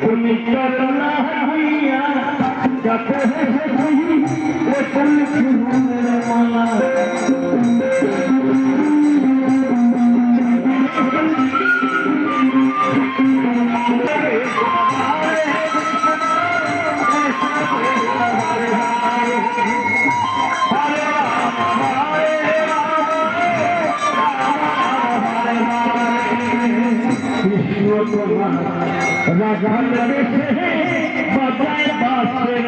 তুমি করনা হইয়া যাতে কৃষ্ণ তোমার দেশে বাজায় বাসি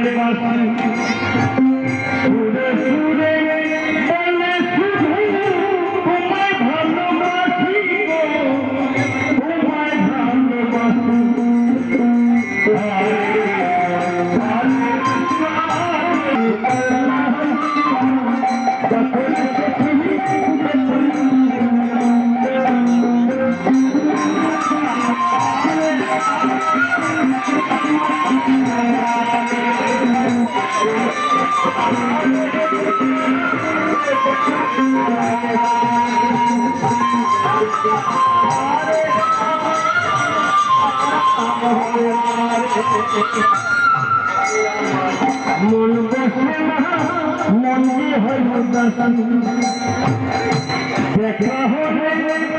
মন বসে না মন হইল দর্শন। দেখা হলে